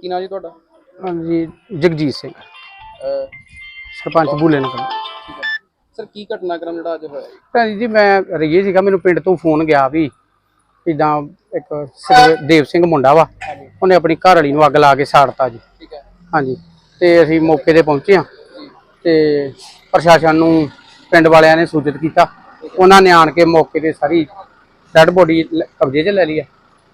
ਕੀ ਨਾਂ ਜੀ ਤੁਹਾਡਾ? ਹਾਂਜੀ ਜਗਜੀਤ ਸਿੰਘ। ਅਹ, ਸਰਪੰਚ ਬੂਲੇ ਨਗਰ। ਠੀਕ ਹੈ। ਸਰ ਕੀ ਘਟਨਾਕ੍ਰਮ ਜਿਹੜਾ ਅੱਜ ਹੋਇਆ ਜੀ? ਭੈਣ ਜੀ ਮੈਂ ਰਹੀਏ ਸੀਗਾ ਮੈਨੂੰ ਪਿੰਡ ਤੋਂ ਫੋਨ ਗਿਆ ਵੀ ਇਦਾਂ ਇੱਕ ਸੁਖਦੇਵ ਸਿੰਘ ਮੁੰਡਾ ਵਾ ਉਹਨੇ ਆਪਣੀ ਘਰ ਵਾਲੀ ਨੂੰ ਅੱਗ ਲਾ ਕੇ ਸਾੜਤਾ ਜੀ। ਠੀਕ ਹੈ। ਹਾਂਜੀ ਤੇ ਅਸੀਂ ਮੌਕੇ ਤੇ ਪਹੁੰਚੇ ਹਾਂ। ਤੇ ਪ੍ਰਸ਼ਾਸਨ ਨੂੰ ਪਿੰਡ ਵਾਲਿਆਂ ਨੇ ਸੂਚਿਤ ਕੀਤਾ। ਉਹਨਾਂ ਨੇ ਆਣ ਕੇ ਮੌਕੇ ਤੇ ਸਾਰੀ ਡੈਡ ਬੋਡੀ ਕਬਜ਼ੇ 'ਚ ਲੈ ਲਈ ਹੈ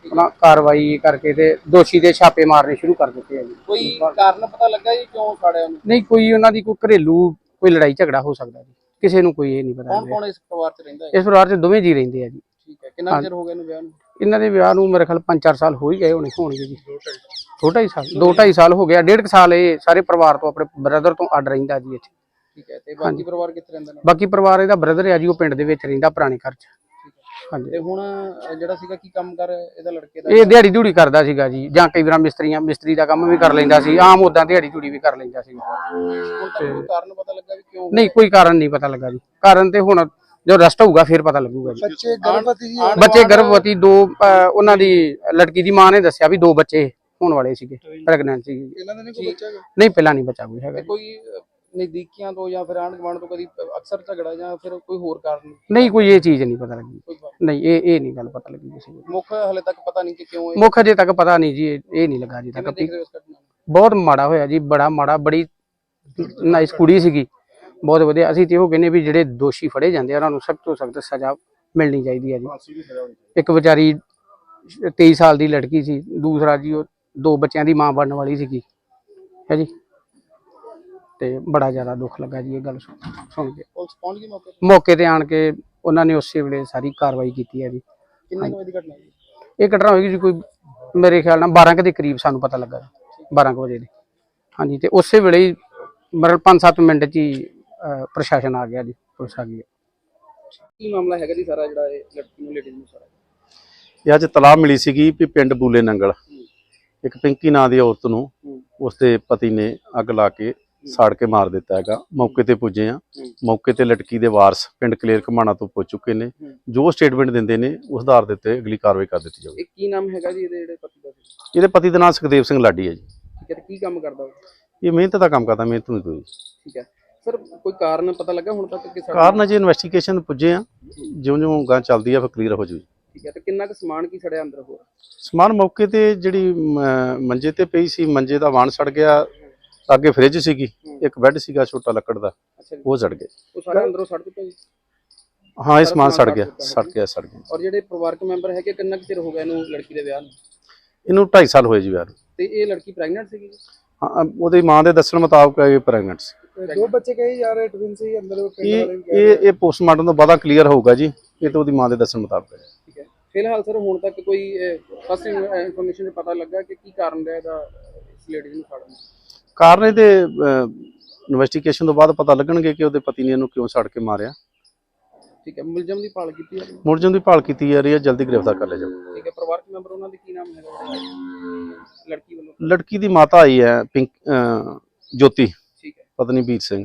ਉਹਨਾਂ ਕਾਰਵਾਈ ਕਰਕੇ ਤੇ ਦੋਸ਼ੀ ਦੇ ਛਾਪੇ ਮਾਰਨੇ ਸ਼ੁਰੂ ਕਰ ਦਿੱਤੇ ਆ ਜੀ। ਕੋਈ ਕਾਰਨ ਪਤਾ ਲੱਗਾ ਜੀ ਕਿਉਂ ਸਾੜਿਆ ਉਹਨੂੰ? ਨਹੀਂ ਕੋਈ ਉਹਨਾਂ ਦੀ ਕੋਈ ਘਰੇਲੂ ਕੋਈ ਲੜਾਈ ਝਗੜਾ ਹੋ ਸਕਦਾ ਜੀ। ਕਿਸੇ ਨੂੰ ਕੋਈ ਇਹ ਨਹੀਂ ਪਤਾ ਕੌਣ ਕੌਣ ਇਸ ਪਰਿਵਾਰ 'ਚ ਰਹਿੰਦਾ ਹੈ? ਇਸ ਪਰਿਵਾਰ 'ਚ ਦੋਵੇਂ ਜੀ ਰਹਿੰਦੇ ਆ ਜੀ। ਠੀਕ ਹੈ ਕਿੰਨਾ ਚਿਰ ਹੋ ਗਿਆ ਇਹਨੂੰ ਵਿਆਹ ਨੂੰ? ਇਹਨਾਂ ਦੇ ਵਿਆਹ ਨੂੰ ਮੇਰੇ ਖਿਆਲ 5-4 ਸਾਲ ਹੋ ਹੀ ਗਏ ਹੋਣੇ ਹੋਣਗੇ ਜੀ। ਦੋ ਢਾਈ ਸਾਲ ਦੋ ਢਾਈ ਸਾਲ ਹੋ ਗਿਆ ਡੇਢ ਕੁ ਸਾਲ ਇਹ ਸਾਰੇ ਪਰਿਵਾਰ ਤੋਂ ਆਪਣੇ ਬ੍ਰਦਰ ਤੋਂ ਅੱਡ ਰਹਿੰਦਾ ਜੀ ਇੱਥੇ। ਠੀਕ ਹੈ ਤੇ ਬਾਕੀ ਪਰਿਵਾਰ ਕਿੱਥੇ ਰਹਿੰਦਾ ਨੇ? ਬਾਕੀ ਪਰਿਵਾਰ ਇਹਦਾ ਬ੍ਰਦਰ ਆ ਜੀ ਉਹ ਪਿੰਡ ਦੇ ਵਿੱਚ ਰਹਿੰਦਾ ਪੁਰਾਣੇ ਘਰ 'ਚ। ਹਾਂਜੀ। ਤੇ ਹੁਣ ਜਿਹੜਾ ਸੀਗਾ ਕੀ ਕੰਮ ਕਰ ਇਹਦਾ ਲੜਕੇ ਦਾ? ਇਹ ਦਿਹਾੜੀ ਧੂੜੀ ਕਰਦਾ ਸੀਗਾ ਜੀ ਜਾਂ ਕਈ ਵਾਰ ਮਿਸਤਰੀਆਂ ਮਿਸਤਰੀ ਦਾ ਕੰਮ ਵੀ ਕਰ ਲੈਂਦਾ ਸੀ ਆਮ ਉਦਾਂ ਦਿਹਾੜੀ ਧੂੜੀ ਵੀ ਕਰ ਲੈਂਦਾ ਸੀ। ਕੋਈ ਕਾਰਨ ਪਤਾ ਲੱਗਾ ਵੀ ਕਿਉਂ ਨਹੀਂ ਕੋਈ ਕਾਰਨ ਨਹੀਂ ਪਤਾ ਲੱਗਾ ਜੀ। ਕਾਰਨ ਤੇ ਹੁਣ ਜੋ ਰਸਟ ਹੋਊਗਾ ਫਿਰ ਪਤਾ ਲੱਗੂਗਾ ਜੀ। ਬੱਚੇ ਗਰਭਵਤੀ ਜੀ? ਬੱਚੇ ਗਰਭਵਤੀ ਦੋ ਉਹਨਾਂ ਦੀ ਲੜਕੀ ਦੀ ਮਾਂ ਨੇ ਦੱਸਿਆ ਵੀ ਦੋ ਬੱਚੇ ਹੋਣ ਵਾਲੇ ਸੀਗੇ ਪ੍ਰੈਗਨੈਂਟ ਸੀ ਇਹਨਾਂ ਦਾ ਨਹੀਂ ਕੋਈ ਬੱਚਾ ਹੈਗਾ? ਨਹੀਂ ਪਹਿਲਾਂ ਨਹੀਂ ਬੱਚਾ ਕੋਈ ਹੈਗਾ ਤੇ ਕੋਈ ਨਜ਼ਦੀਕੀਆਂ ਤੋਂ ਜਾਂ ਫਿਰ ਆਂਢ ਗੁਆਂਢ ਤੋਂ ਕਦੀ ਅਕਸਰ ਝਗੜਾ ਜਾਂ ਫਿਰ ਕੋਈ ਹੋਰ ਕਾਰਨ? ਨਹੀਂ ਕੋਈ ਇਹ ਚੀਜ਼ ਨਹੀਂ ਪਤਾ ਲੱਗੀ। ਨਹੀਂ। ਇਹ ਇਹ ਨਹੀਂ ਗੱਲ ਪਤਾ ਲੱਗੀ ਕਿਸੇ ਨੂੰ। ਮੁੱਖ ਹਲੇ ਤੱਕ ਪਤਾ ਨਹੀਂ ਕਿ ਕਿਉਂ ਇਹ ਮੁੱਖ ਅਜੇ ਤੱਕ ਪਤਾ ਨਹੀਂ ਜੀ ਇਹ ਨਹੀਂ ਲੱਗਾ ਜੀ ਤੱਕ ਬਹੁਤ ਮਾੜਾ ਹੋਇਆ ਜੀ ਬੜਾ ਮਾੜਾ ਬੜੀ ਨਾਈਸ ਕੁੜੀ ਸੀਗੀ। ਬਹੁਤ ਵਧੀਆ। ਅਸੀਂ ਤੇ ਉਹ ਕਹਿੰਦੇ ਵੀ ਜਿਹੜੇ ਦੋਸ਼ੀ ਫੜੇ ਜਾਂਦੇ ਆ ਉਹਨਾਂ ਨੂੰ ਸਖਤ ਤੋਂ ਸਖਤ ਸਜ਼ਾ ਮਿਲਣੀ ਚਾਹੀਦੀ ਹੈ ਜੀ। ਇੱਕ ਵਿਚਾਰੀ 23 ਸਾਲ ਦੀ ਲੜਕੀ ਸੀ ਦੂਸਰਾ ਜੀ ਉਹ ਦੋ ਬੱਚਿਆਂ ਦੀ ਮਾਂ ਬਣਨ ਵਾਲੀ ਸੀਗੀ। ਹੈ ਜੀ? ਤੇ ਬੜਾ ਜ਼ਿਆਦਾ ਦੁੱਖ ਲੱਗਾ ਜੀ ਇਹ ਗੱਲ ਸੁਣ ਸੁਣ ਕੇ। ਪੁਲਿਸ ਪਹੁੰਚ ਗਈ ਮੌਕੇ ਤੇ? ਮੌਕੇ ਤੇ ਆਣ ਕੇ ਉਹਨਾਂ ਨੇ ਉਸੇ ਵੇਲੇ ਸਾਰੀ ਕਾਰਵਾਈ ਕੀਤੀ ਹੈ ਜੀ। ਕਿੰਨੇ ਕੁ ਵਜੇ ਦੀ ਘਟਨਾ ਜੀ ਇਹ ਘਟਨਾ ਹੋਏਗੀ ਜੀ ਕੋਈ ਮੇਰੇ ਖਿਆਲ ਨਾਲ 12 ਕੁ ਦੇ ਕਰੀਬ ਸਾਨੂੰ ਪਤਾ ਲੱਗਾ 12 ਕੁ ਵਜੇ ਦੇ। ਹਾਂਜੀ ਤੇ ਉਸੇ ਵੇਲੇ ਹੀ ਮਤਲਬ 5-7 ਮਿੰਟ ਚ ਹੀ ਅਹ, ਪ੍ਰਸ਼ਾਸਨ ਆ ਗਿਆ ਜੀ ਪੁਲਿਸ ਆ ਗਈ ਕੀ ਮਾਮਲਾ ਹੈਗਾ ਜੀ ਸਾਰਾ ਜਿਹੜਾ ਇਹ ਲੜਕੀ ਨੂੰ ਲੇਡੀ ਨੂੰ ਸਾਰਾ? ਇਹ ਅੱਜ ਤਲਾਹ ਮਿਲੀ ਸੀਗੀ ਵੀ ਪਿੰਡ ਬੂਲੇ ਨੰਗਲ। ਇੱਕ ਪਿੰਕੀ ਨਾਂ ਦੀ ਔਰਤ ਨੂੰ। ਉਸਦੇ ਪਤੀ ਨੇ ਅੱਗ ਲਾ ਕੇ ਸਾੜ ਕੇ ਮਾਰ ਦਿੱਤਾ ਹੈਗਾ। ਮੌਕੇ ਤੇ ਪੁੱਜੇ ਆ। ਮੌਕੇ ਤੇ ਲੜਕੀ ਦੇ ਵਾਰਸ ਪਿੰਡ ਕਲੇਰ ਘਮਾਣਾ ਤੋਂ ਪੁੱਜ ਚੁੱਕੇ ਨੇ। ਜੋ ਸਟੇਟਮੈਂਟ ਦਿੰਦੇ ਨੇ ਉਸ ਆਧਾਰ ਦੇ ਉੱਤੇ ਅਗਲੀ ਕਾਰਵਾਈ ਕਰ ਦਿੱਤੀ ਜਾਊਗੀ। ਕੀ ਨਾਮ ਹੈਗਾ ਜੀ ਇਹਦੇ ਜਿਹੜੇ ਪਤੀ ਦਾ? ਇਹਦੇ ਪਤੀ ਦਾ ਨਾਮ ਸੁਖਦੇਵ ਸਿੰਘ ਲਾਡੀ ਹੈ ਜੀ। ਠੀਕ ਹੈ ਕੀ ਕੰਮ ਕਰਦਾ ਉਹ? ਇਹ ਮਿਹਨਤ ਦਾ ਕੰਮ ਕਰਦਾ ਮਿਹਨਤ ਮਜ਼ਦੂਰੀ ਠੀਕ ਹੈ। ਸਰ ਕੋਈ ਕਾਰਨ ਪਤਾ ਲੱਗਾ ਹੁਣ ਤੱਕ ਕਿ ਸਾਡਾ ਕਾਰਨ ਅਜੇ ਇਨਵੈਸਟੀਗੇਸ਼ਨ ਪੁੱਜੇ ਆ ਜਿਉਂ-ਜਿਉਂ ਗਾਂ ਚੱਲਦੀ ਆ ਫਿਰ ਕਲੀਅਰ ਹੋ ਜੂ। ਹੈ ਤੇ ਕਿੰਨਾ ਕੁ ਸਮਾਨ ਕੀ ਸੜਿਆ ਅੰਦਰ ਹੋਰ? ਸਮਾਨ ਮੌਕੇ ਤੇ ਜਿਹੜੀ ਮ, ਮੰਜੇ ਤੇ ਪਈ ਸੀ ਮੰਜੇ ਦਾ ਵਾਣ ਸੜ ਗਿਆ ਅੱਗੇ ਫ੍ਰਿਜ ਸੀਗੀ ਇੱਕ ਬੈੱਡ ਸੀਗਾ ਛੋਟਾ ਲੱਕੜ ਦਾ ਅੱਛਾ ਜੀ। ਉਹ ਸੜ ਗਏ। ਉਹ ਸਾਰਾ ਅੰਦਰੋਂ ਸੜ ਚੁੱਕਾ ਜੀ? ਹਾਂ ਇਹ ਸਮਾਨ ਸੜ ਗਿਆ ਸੜ। ਗਿਆ ਸੜ ਗਿਆ। ਔਰ ਜਿਹੜੇ ਪਰਿਵਾਰਕ ਮੈਂਬਰ ਹੈਗੇ ਕਿੰਨਾ ਕੁ ਚਿਰ ਹੋ ਗਿਆ ਇਹਨੂੰ ਲੜਕੀ ਦੇ ਵਿਆਹ ਨੂੰ? ਇਹਨੂੰ 2.5 ਸਾਲ ਹੋਏ ਜੀ ਵਿਆਹ ਨੂੰ। ਤੇ ਇਹ ਲੜਕੀ ਪ੍ਰੈਗਨੈਂਟ ਸੀਗੀ ਜੀ? ਹਾਂ ਉਹਦੀ ਮਾਂ ਦੇ ਦੱਸਣ ਮੁਤਾਬਕ ਇਹ ਪ੍ਰੈਗਨੈਂਟ ਸੀ। ਦੋ ਬੱਚੇ ਕਹੇ ਰਹੇ ਟਵਿਨ ਸੀ ਅੰਦਰ ਇਹ ਇਹ ਇਹ ਪੋਸਟਮਾਰਟਮ ਤੋਂ ਬਾਅਦ ਕਲੀਅਰ ਹੋਊਗਾ ਜੀ ਇਹ ਤਾਂ ਉਹਦੀ ਮਾਂ ਦੇ ਦੱਸਣ ਮੁਤਾਬਕ ਹੈ। ਫਿਲਹਾਲ ਸਰ ਹੁਣ ਤੱਕ ਕੋਈ ਫਸਟ ਇਨਫੋਰਮੇਸ਼ਨ ਪਤਾ ਲੱਗਾ ਕਿ ਕੀ ਕਾਰਨ ਰਿਹਾ ਇਹਦਾ ਇਸ ਲੇਡੀ ਨੂੰ ਸਾੜਨ ਦਾ? ਕਾਰਨ ਇਹਦੇ ਇਨਵੈਸਟੀਗੇਸ਼ਨ ਤੋਂ ਬਾਅਦ ਪਤਾ ਲੱਗਣਗੇ ਕਿ ਉਹਦੇ ਪਤੀ ਨੇ ਇਹਨੂੰ ਕਿਉਂ ਸੜ ਕੇ ਮਾਰਿਆ। ਠੀਕ ਹੈ ਮੁਲਜ਼ਮ ਦੀ ਭਾਲ ਕੀਤੀ ਹੈ ਮੁਰਜਨ ਦੀ ਭਾਲ ਕੀਤੀ ਜਾ ਰਹੀ ਹੈ ਜਲਦੀ ਗ੍ਰਿਫਤਾਰ ਕਰ ਲਿਆ ਜਾਊਗਾ ਠੀਕ ਹੈ ਪਰਿਵਾਰਕ ਮੈਂਬਰ ਉਹਨਾਂ ਦੇ ਕੀ ਨਾਮ ਹੈਗਾ? ਲੜਕੀ ਵੱਲੋਂ? ਲੜਕੀ ਦੀ ਮਾਤਾ ਆਈ ਹੈ ਪਿੰਕ ਜੋਤੀ ਠੀਕ ਹੈ। ਪਤਨੀ ਵੀਰ ਸਿੰਘ।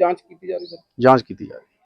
ਜਾਂਚ ਕੀਤੀ ਜਾ ਰਹੀ ਸਰ? ਜਾਂਚ ਕੀਤੀ ਜਾ ਰਹੀ ਹੈ।